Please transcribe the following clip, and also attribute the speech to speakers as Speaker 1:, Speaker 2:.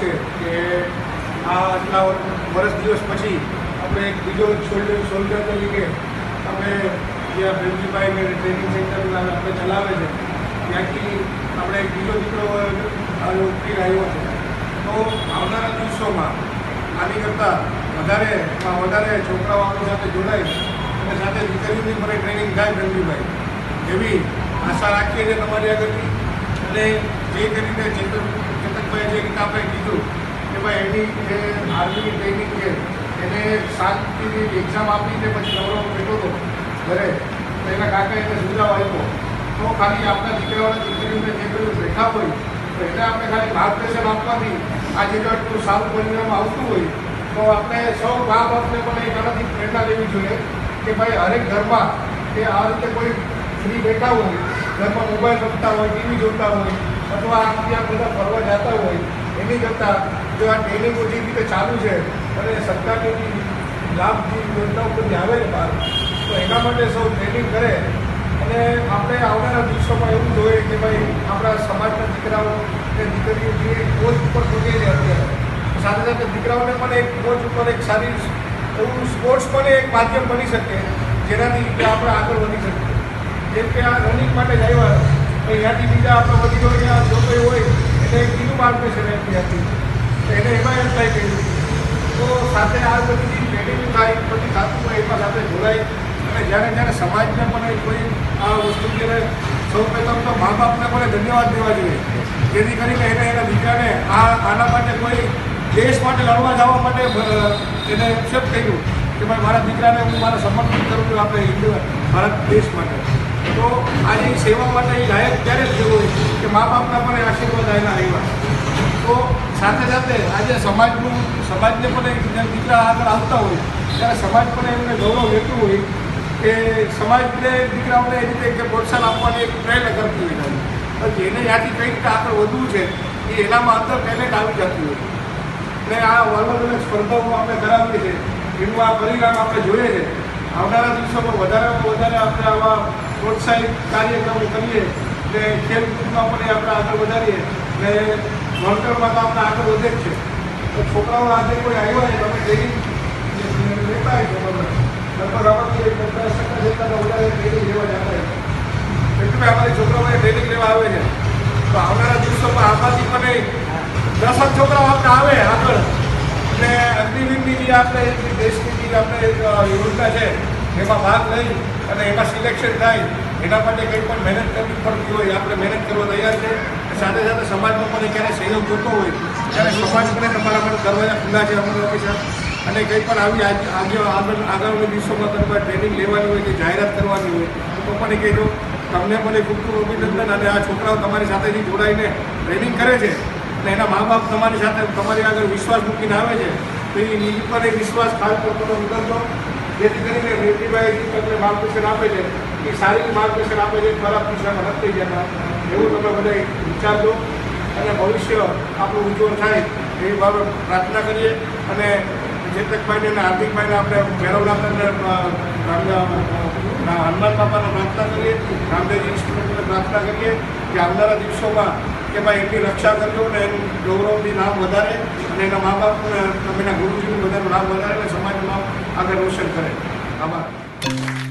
Speaker 1: છે કે આ આટલા વર્ષ દિવસ પછી આપણે એક બીજો સોલ્જર સોલ્જર તરીકે અમે જે પ્રેમજીભાઈને ટ્રેનિંગ સેન્ટર આપણે ચલાવે છે, ત્યાંથી આપણે એક બીજો દીકરો આ ઉતરી રહ્યો છે. તો આવનારા દિવસોમાં આની કરતાં વધારે વધારે છોકરાઓ આપણી સાથે જોડાય અને સાથે દીકરીઓની મને ટ્રેનિંગ થાય પ્રેમજીભાઈ એવી આશા રાખીએ છીએ તમારી આગળથી. અને જે કરીને ચેતન ચેતકભાઈ જે રીતે આપણે કીધું કે ભાઈ એની જે આર્મીની ટ્રેનિંગ છે, એને શાંતિની એક્ઝામ આપીને પછી નવરો બેઠો હતો ઘરે એના કાકા એને સુધાવ આપ્યો તો ખાલી આપણા દીકરાઓને, દીકરીઓને જે બધું રેખા હોય, તો એને આપણે ખાલી માર્ગદર્શન આપવાથી આજે જો આટલું સારું પરિણામ આવતું હોય. તો આપણે સૌ મા બાપને પણ એ ઘણાથી પ્રેરણા લેવી જોઈએ કે ભાઈ હરેક ઘરમાં કે આ રીતે કોઈ ફ્રી બેઠા હોય, ઘરમાં મોબાઈલ રમતા હોય ટીવી જોતા હોય, અથવા ત્યાં બધા ફરવા જતા હોય, એની કરતાં જો આ ટ્રેનિંગો જે રીતે ચાલુ છે, અને સરકારની લાભ જે યોજનાઓ બધી આવે છે બહાર, તો એના માટે સૌ ટ્રેનિંગ કરે. અને આપણે આવનારા દિવસોમાં એવું જોઈએ કે ભાઈ, આપણા સમાજના દીકરાઓ અને દીકરીઓ જે કોચ ઉપર પહોંચે છે અત્યારે સાથે સાથે દીકરાઓને પણ એક કોચ ઉપર એક સારી એવું સ્પોર્ટ્સ પણ એક માધ્યમ બની શકે, જેનાથી કે આપણે આગળ વધી શકીએ જેમ કે આ રનિંગ માટે જ આવ્યા. તો અહીંયાથી બીજા આપણે ગયો ત્યાં જો કંઈ હોય, એટલે કીધું માર્ગદર્શન એમ ત્યાંથી. તો એને એમાં એમ થાય કર્યું તો સાથે આ બધી ટ્રેનિંગ થાય, બધી હોય એમાં સાથે જોડાય. અને જ્યારે જ્યારે સમાજને પણ કોઈ આ વસ્તુ જ્યારે સૌ પ્રથમ તો મા બાપને પણ ધન્યવાદ દેવા જોઈએ. જેથી કરીને એને એના દીકરાને આ આના માટે કોઈ દેશ માટે લડવા જવા માટે એને એક્સેપ્ટ કર્યું કે ભાઈ મારા દીકરાને હું મારા સમર્પિત કરું છું, આપણે હિન્દુ ભારત દેશ માટે. તો આજે સેવા માટે લાયક ત્યારે જ થયો કે મા બાપના પણ આશીર્વાદ આવેલા આવ્યા તો સાથે સાથે આજે સમાજનું, સમાજને પણ દીકરા આગળ આવતા હોય, ત્યારે સમાજ પણ એમને ગૌરવ લેતું હોય કે સમાજને દીકરાઓને એ રીતે કે પ્રોત્સાહન આપવાની એક પ્રયત્ન કરતી હોય. તો જેને ત્યાંથી કઈ રીતે આગળ વધવું છે, એ એનામાં અંદર ટેલેન્ટ આવી જતું હોય. ને આ અલગ અલગ સ્પર્ધાઓ આપણે કરાવીએ છીએ. એનું આ પરિણામ આપણે જોઈએ છે. આવનારા દિવસોમાં વધારેમાં વધારે આપણે આવા પ્રોત્સાહિત કાર્યક્રમો કરીએ ને ખેલકૂદમાં પણ આપણે આગળ વધારીએ ને ભણતરમાં તો આપણે આગળ વધે જ છે. તો છોકરાઓ આજે કોઈ આવ્યા હોય તમે જઈ લેતા હોય તો તમે લગભગ આમાંથી પચાસ ટકા વધારે ટ્રેનિંગ લેવા જતા અમારી છોકરાઓને ટ્રેનિંગ લેવા આવે છે. તો આવનારા દિવસોમાં આમાંથી પણ દસ જ છોકરાઓ આપણે આવે આગળ. એટલે અગ્નિવીરની આપણે, દેશની જે આપણે યોજના છે. એમાં ભાગ લઈ અને એમાં સિલેક્શન થાય, એના માટે કંઈ પણ મહેનત કરવી પડતી હોય, આપણે મહેનત કરવા તૈયાર છે. સાથે સાથે સમાજમાં પણ ક્યારે સહયોગ જોતો હોય, ત્યારે સમાજ પણ તમારા માટે દરવાજા ખુલ્લા છે અમારા ઓફિસર અને કંઈ પણ આવી આગળ આગામી દિવસોમાં તમારે ટ્રેનિંગ લેવાની હોય કે જાહેરાત કરવાની હોય, તો પણ એ કહેજો તમને પણ એ ખૂબ ખૂબ અભિનંદન અને આ છોકરાઓ તમારી સાથેથી જોડાઈને ટ્રેનિંગ કરે છે. અને એના મા બાપ તમારી સાથે, તમારી આગળ વિશ્વાસ મૂકીને આવે છે, તો એ પર એ વિશ્વાસ ખાસ કરતો ઉતરતો જેથી કરીને જે તમને માર્ગદર્શન આપે છે, એ સારી માર્ગદર્શન આપે છે, ખરાબ દિશામાં નથી જતા. એવું તમે બધા વિચારજો અને ભવિષ્ય આપણું ઉજ્જવળ થાય એવી બાબત પ્રાર્થના કરીએ અને ચેતકભાઈને અને હાર્દિકભાઈને આપણે મેળવના હનુમાન બાપાને પ્રાર્થના કરીએ, રામદેવજી ઇન્સ્ટિટ્યૂટને પ્રાર્થના કરીએ કે આવનારા દિવસોમાં કે ભાઈ એમની રક્ષા કરજો અને એનું ગૌરવની નામ વધારે અને એના મા બાપને એના ગુરુજીનું બધાનું નામ વધારે અને સમાજનું નામ આગળ રોશન કરે. આભાર.